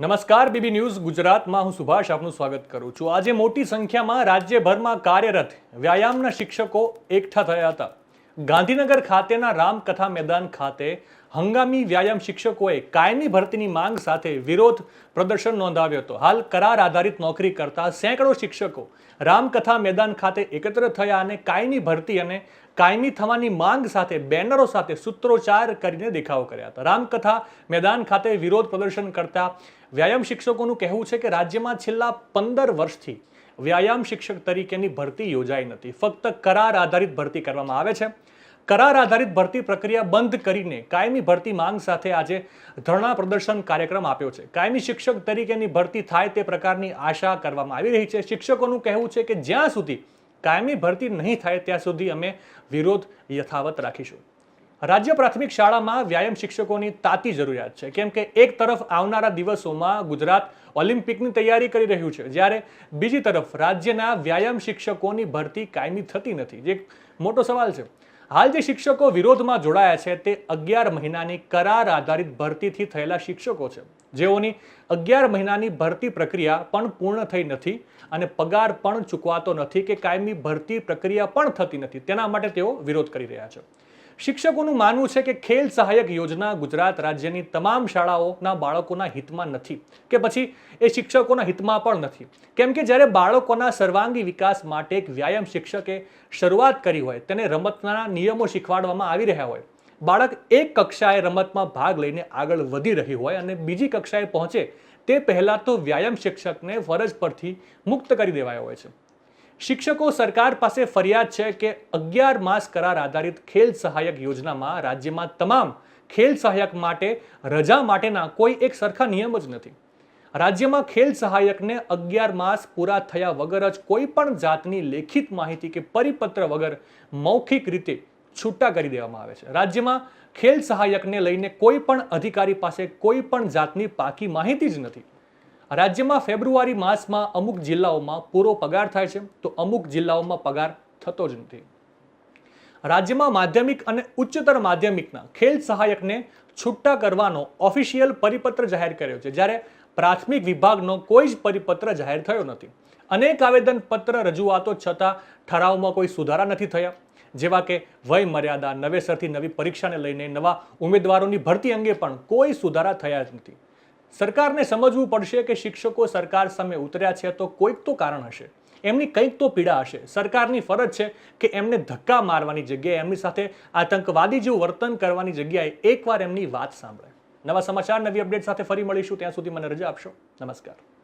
નમસ્કાર, BB news ગુજરાતમાં હું સુભાષ આપનું સ્વાગત કરું છું. આજે મોટી સંખ્યામાં રાજ્યભરમાં કાર્યરત વ્યાયામના શિક્ષકો એકઠા થયા હતા. ગાંધીનગર ખાતેના રામકથા મેદાન ખાતે હંગામી વ્યાયામ શિક્ષકોએ કાયમી ભરતીની માંગ સાથે વિરોધ પ્રદર્શન નોંધાવ્યો હતો. હાલ કરાર આધારિત નોકરી કરતા સેંકડો શિક્ષકો રામકથા મેદાન ખાતે એકત્ર થયા અને કાયમી ભરતી અને કાયમી થવાની માંગ સાથે બેનરો સાથે સૂત્રોચ્ચાર કરીને દેખાવો કર્યા હતા. રામકથા મેદાન ખાતે વિરોધ પ્રદર્શન કરતા વ્યાયામ શિક્ષકોનું કહેવું છે કે રાજ્યમાં છેલ્લા પંદર વર્ષથી વ્યાયામ શિક્ષક તરીકેની ભરતી યોજાઈ નથી. ફક્ત કરાર આધારિત ભરતી કરવામાં આવે છે. કરાર આધારિત ભરતી પ્રક્રિયા બંધ કરીને કાયમી ભરતી માંગ સાથે આજે ધરણા પ્રદર્શન કાર્યક્રમ આપ્યો છે. કાયમી શિક્ષક તરીકેની ભરતી થાય તે પ્રકારની આશા કરવામાં આવી રહી છે. શિક્ષકોનું કહેવું છે કે જ્યાં સુધી કાયમી ભરતી નહીં થાય ત્યાં સુધી અમે વિરોધ યથાવત રાખીશું. રાજ્ય પ્રાથમિક શાળામાં વ્યાયામ શિક્ષકોની તાતી જરૂરિયાત છે. કેમ કે એક તરફ આવનારા દિવસોમાં ગુજરાત ઓલિમ્પિકની તૈયારી કરી રહ્યું છે, જ્યારે બીજી તરફ રાજ્યના વ્યાયામ શિક્ષકોની ભરતી કાયમી થતી નથી. જે એક મોટો સવાલ છે. હાલ જે શિક્ષકો વિરોધમાં જોડાયા છે તે અગિયાર મહિનાની કરાર આધારિત ભરતીથી થયેલા શિક્ષકો છે. જેઓની અગિયાર મહિનાની ભરતી પ્રક્રિયા પણ પૂર્ણ થઈ નથી અને પગાર પણ ચૂકવાતો નથી કે કાયમી ભરતી પ્રક્રિયા પણ થતી નથી. તેના માટે તેઓ વિરોધ કરી રહ્યા છે. શિક્ષકોનું માનવું છે કે ખેલ સહાયક યોજના ગુજરાત રાજ્યની તમામ શાળાઓના બાળકોના હિતમાં નથી કે પછી એ શિક્ષકોના હિતમાં પણ નથી. કેમ કે જ્યારે બાળકોના સર્વાંગી વિકાસ માટે એક વ્યાયામ શિક્ષકે શરૂઆત કરી હોય, તેને રમતના નિયમો શીખવાડવામાં આવી રહ્યા હોય, બાળક એક કક્ષાએ રમતમાં ભાગ લઈને આગળ વધી રહ્યું હોય અને બીજી કક્ષાએ પહોંચે, તે પહેલાં તો વ્યાયામ શિક્ષકને ફરજ પરથી મુક્ત કરી દેવાયો હોય છે. શિક્ષકો સરકાર પાસે ફરિયાદ છે કે અગિયાર માસ કરાર આધારિત ખેલ સહાયક યોજનામાં રાજ્યમાં તમામ ખેલ સહાયક માટે રજા માટેના કોઈ એક સરખા નિયમ જ નથી. રાજ્યમાં ખેલ સહાયકને અગિયાર માસ પૂરા થયા વગર જ કોઈ પણ જાતની લેખિત માહિતી કે પરિપત્ર વગર મૌખિક રીતે છૂટા કરી દેવામાં આવે છે. રાજ્યમાં ખેલ સહાયકને લઈને કોઈ પણ અધિકારી પાસે કોઈ પણ જાતની પાકી માહિતી જ નથી. રાજ્યમાં ફેબ્રુઆરી માસમાં અમુક જિલ્લાઓમાં પૂરો પગાર થાય છે, તો અમુક જિલ્લાઓમાં પગાર થતો જ નથી. રાજ્યમાં માધ્યમિક અને ઉચ્ચતર માધ્યમિકના ખેલ સહાયકને છૂટા કરવાનો ઓફિશિયલ પરિપત્ર જાહેર કર્યો છે. જ્યારે પ્રાથમિક વિભાગનો કોઈ જ પરિપત્ર જાહેર થયો નથી. અનેક આવેદનપત્ર રજૂઆતો છતાં ઠરાવમાં કોઈ સુધારા નથી થયા. જેવા કે વય મર્યાદા, નવેસરથી નવી પરીક્ષાને લઈને નવા ઉમેદવારોની ભરતી અંગે પણ કોઈ સુધારા થયા જ નથી. સરકારને સમજવું પડશે કે શિક્ષકો સરકાર સામે ઉતર્યા છે તો કોઈક તો કારણ હશે. એમની કંઈક તો પીડા હશે. સરકારની ફરજ છે કે એમને ધક્કા મારવાની જગ્યાએ, એમની સાથે આતંકવાદી જેવું વર્તન કરવાની જગ્યાએ એકવાર એમની વાત સાંભળે. નવા સમાચાર, નવી અપડેટ સાથે ફરી મળીશું. ત્યાં સુધી મને રજા આપશો. નમસ્કાર.